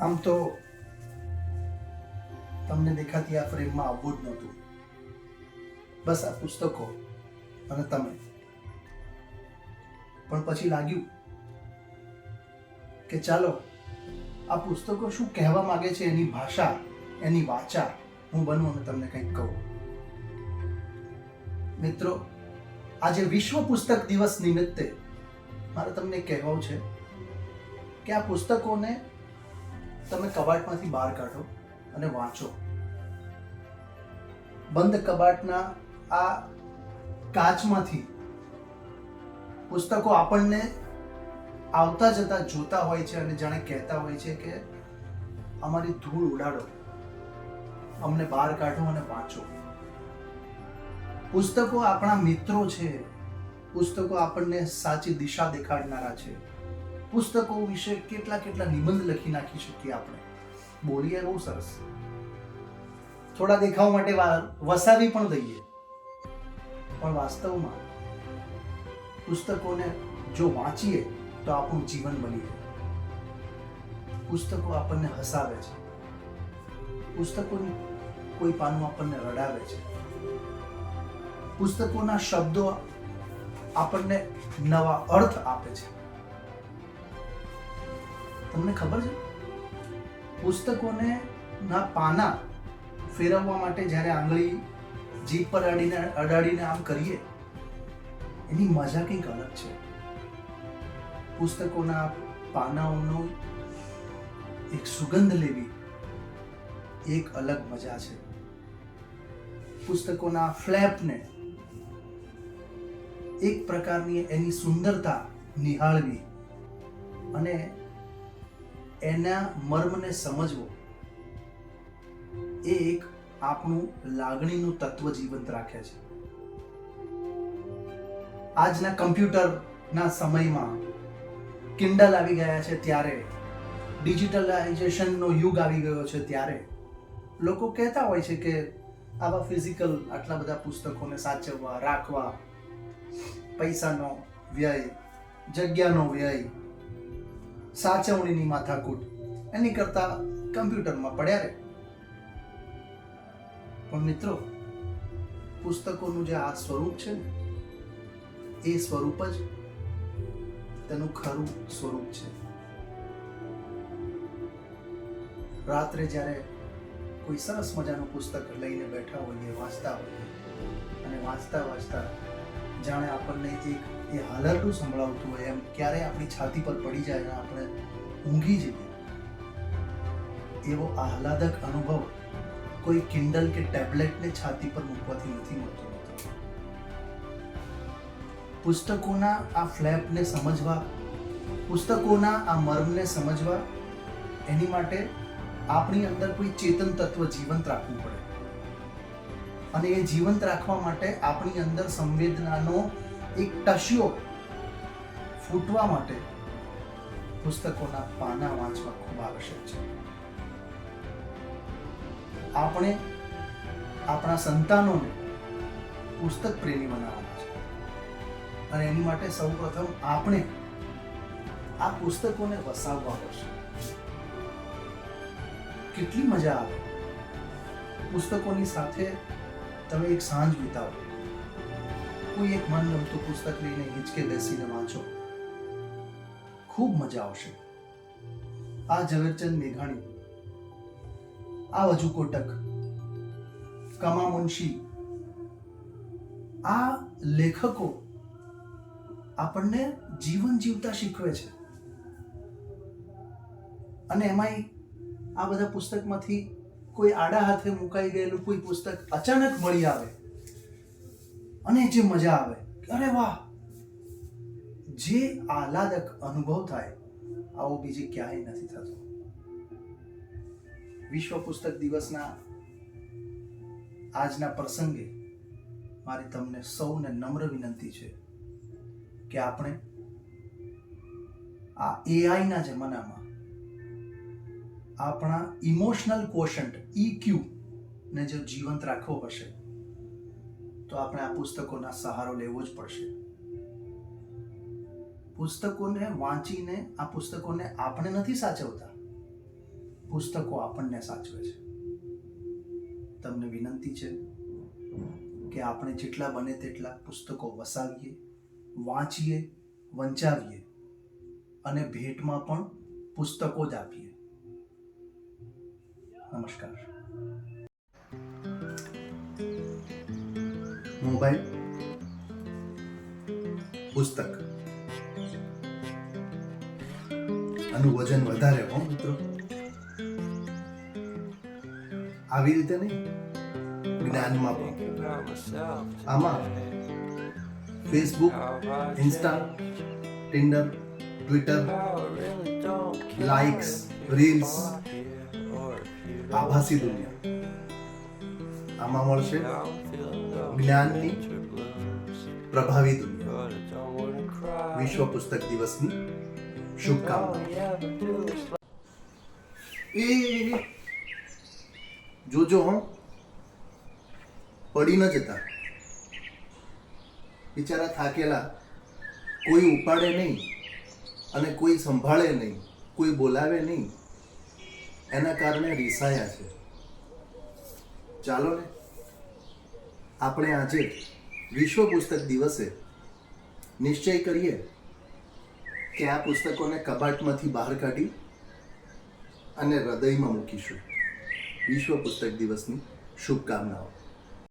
આમ તો તમને દેખાતી આ ફ્રેમમાં આવવું જ નહોતું. બસ આ પુસ્તકો અને તમે. પણ પછી લાગ્યું કે ચાલો, આ પુસ્તકો શું કહેવા માંગે છે એની ભાષા, એની વાચા, હું બનવું અને તમને કંઈક કહું. મિત્રો, આજે વિશ્વ પુસ્તક દિવસ નિમિત્તે મારે તમને કહેવું છે કે આ પુસ્તકોને તમે કબાટમાંથી બહાર કાઢો અને વાંચો. બંધ કબાટના આ કાચમાંથી પુસ્તકો આપણને આવતા જતા જોતા હોય છે અને જાણે કહેતા હોય છે કે અમારી ધૂળ ઉડાડો. અમને બહાર કાઢો અને વાંચો. પુસ્તકો આપણા મિત્રો છે. પુસ્તકો આપણને સાચી દિશા દેખાડનારા છે. પુસ્તકો વિશે કેટલા કેટલા નિબંધ લખી નાખી શકીએ આપણે? બોલીએ બહુ સરસ. થોડા દેખાવ માટે વસાવી પણ દઈએ. પણ વાસ્તવમાં પુસ્તકોને જો વાંચીએ તો આપણું જીવન બની જાય. પુસ્તકો આપણને હસાવે છે. પુસ્તકોની કોઈ પાનું આપણને રડાવે છે. પુસ્તકોના શબ્દો આપણને નવા અર્થ આપે છે. તમને ખબર છે? પુસ્તકોને ના પાના ફેરવવા માટે જ્યારે આંગળી જીભ પર અડીને અડાડીને આમ કરીએ, એની મજા કંઈક અલગ છે. પુસ્તકોના પાનાઓનો એક સુગંધ લેવી એક અલગ મજા છે. પુસ્તકોના ફ્લેપને એક પ્રકારની એની સુંદરતા નિહાળવી અને એના મર્મને સમજવો. એ એક આપણું લાગણીનું તત્વ જીવંત રાખે છે. આજના કમ્પ્યુટરના સમયમાં કિન્ડલ આવી ગયા છે ત્યારે, ડિજિટલાઇઝેશનનો યુગ આવી ગયો છે ત્યારે. લોકો કહેતા હોય છે કે આવા ફિઝિકલ આટલા બધા પુસ્તકોને સાચવવા, રાખવા, પૈસાનો વ્યય, જગ્યાનો વ્યય સાચવણીની માથાકૂટ. એની કરતા કમ્પ્યુટરમાં પડ્યા રહે. પણ મિત્રો, પુસ્તકોનું જે આ સ્વરૂપ છે ને, એ સ્વરૂપ જ તેનું ખરું સ્વરૂપ છે. રાત્રે જ્યારે કોઈ સરસ મજાનું પુસ્તક લઈને બેઠા હોઈએ વાંચતા હોઈએ અને વાંચતા વાંચતા જાણે આપણને જે એ હાલરડું સંભળાવતું હોય એમ ક્યારે આપણી છાતી પર પડી જાય અને આપણે ઊંઘી જઈએ. એવો આહલાદક અનુભવ કોઈ કિન્ડલ કે ટેબ્લેટને છાતી પર મૂકવાથી નથી મળતો. પુસ્તકોના આ ફ્લેપને સમજવા, પુસ્તકોના આ મર્મને સમજવા, એની માટે આપણી અંદર કોઈ ચેતન તત્વ જીવંત રાખવું પડે. અને એ જીવંત રાખવા માટે આપણી અંદર સંવેદનાનો એક ટશ્યો ફૂટવા માટે પુસ્તકોના પાના વાંચવા ખૂબ આવશ્યક છે. આપણે આપણા સંતાનોને પુસ્તક પ્રેમી બનાવવાના છે. અને એની માટે સૌપ્રથમ આપણે આ પુસ્તકોને વસાવવા પડશે. કેટલી મજા આવે પુસ્તકોની સાથે તમે એક સાંજ વિતાવો. કોઈ એક મનગમતું પુસ્તક લઈને હિંચકે બેસીને વાંચો. ખૂબ મજા આવશે. આ ઝવેરચંદ મેઘાણી, આ વજુ કોટક, કમા મુનશી, આ લેખકો આપણને જીવન જીવતા શીખવે છે. અને એમાંય આ બધા પુસ્તકમાંથી કોઈ આડા હાથે મુકાઈ ગયેલું કોઈ પુસ્તક અચાનક મળી આવે અને જે મજા આવે અરે વાહ. જે આહલાદક અનુભવ થાય, આવો બીજે ક્યાંય નથી થતો. વિશ્વ પુસ્તક દિવસના આજના પ્રસંગે મારી તમને સૌને નમ્ર વિનંતી છે કે આપણે આ એઆઈના જમાનામાં આપણા ઇમોશનલ કોશન્ટ ઈક્યુ ને જો જીવંત રાખવો હશે તો આપણે આ પુસ્તકોના સહારો લેવો જ પડશે. પુસ્તકોને વાંચીને, આ પુસ્તકોને આપણે નથી સાચવતા. પુસ્તકો આપણને સાચવે છે. તમને વિનંતી છે કે આપણે જેટલા બને તેટલા પુસ્તકો વસાવીએ, વાંચીએ, વંચાવીએ અને ભેટમાં પણ પુસ્તકો જ આપીએ. નમસ્કાર મોબાઈલ પુસ્તક આનું વજન વધારે હો મિત્રો આવી રીતે નહીં જ્ઞાનમાં પણ આમાં Facebook Insta Tinder Twitter likes reels આભાસી દુનિયા. આમાં મળશે જ્ઞાનની પ્રભાવી દુનિયા. વિશ્વ પુસ્તક દિવસની શુભકામના એ જોજો હો. પડી ન જતા. બિચારા થાકેલા. કોઈ ઉપાડે નહીં અને કોઈ સંભાળે નહીં. કોઈ બોલાવે નહીં. એના કારણે રિસાયા છે. ચાલો ને, આપણે આજે વિશ્વ પુસ્તક દિવસે નિશ્ચય કરીએ કે આ પુસ્તકોને કબાટમાંથી બહાર કાઢી અને હૃદયમાં મૂકીશું. વિશ્વ પુસ્તક દિવસની શુભકામનાઓ.